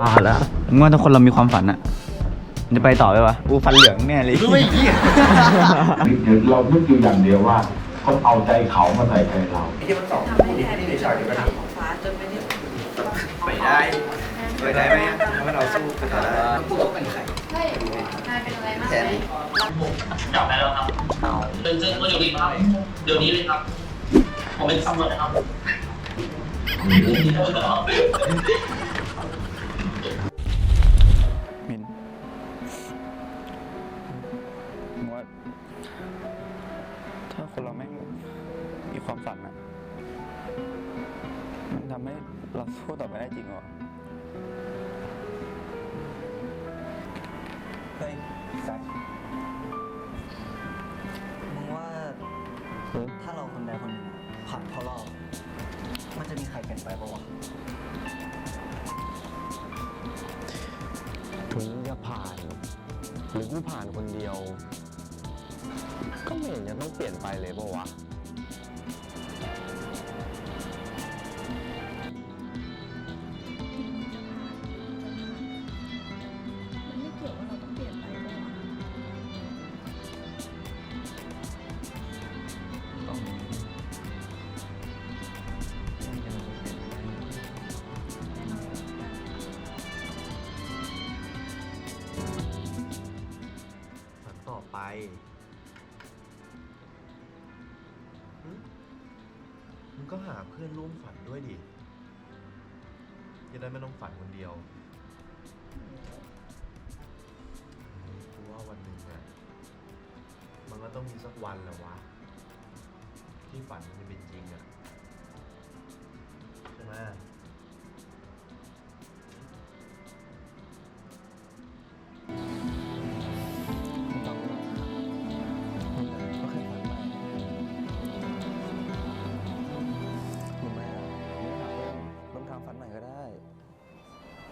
อ่าแล้วมึงว่าถ้าคนเรามีความฝันอะมันจะไปต่อไหมวะอูฟันเหลืองแน่เลยรู้ไหมเหี้ยเดี๋ยวเรานึกอยู่อย่างเดียวว่าคนเอาใจเขามาใส่ใจเราไอ้ที่มันสองทำให้แทนเป็นทางของฟ้าจนเป็นที่ไปได้ไปได้ไหมถ้าเราสู้กันได้พูดกับเป็นใครเฮ้ยนายเป็นอะไรมากแค่ไหมนี้จับได้แล้วครับเดินเส้นก็เดี๋ยวนี้ครับเดี๋ยวนี้เลยครับผมเป็นตำรวจนะครับ คนเราแม่งมีความฝันอะมันทำให้เราสู้ต่อไปได้จริงเหรอเฮ้ยแซคมึงว่าถ้าเราคนใดคนหนึ่งผ่านเข้ารอบมันจะมีใครเปลี่ยนไปปะวะถึงจะผ่าน หรือกูผ่านคนเดียว ก็ไม่เห็นจะต้องเปลี่ยนไปเลยปะวะ มันไม่เกี่ยวว่าเราต้องเปลี่ยนไปหรอกแน่นอนฝันต่อไป งก็หาเพื่อนร่วมฝันด้วยดิจะได้ไม่ต้องฝันคนเดียวกูว่าวันหนึ่งอะมันก็ต้องมีสักวันแหละวะ ที่ฝันมันจะเป็นจริงอะ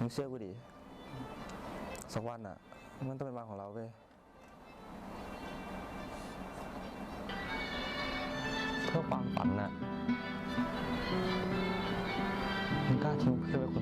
มึงเชื่อกูดิสักวันน่ะ มันต้องเป็นวันของเราเว้ยเพื่อความฝันน่ะมึงกล้าทิ้งเพื่อไปคน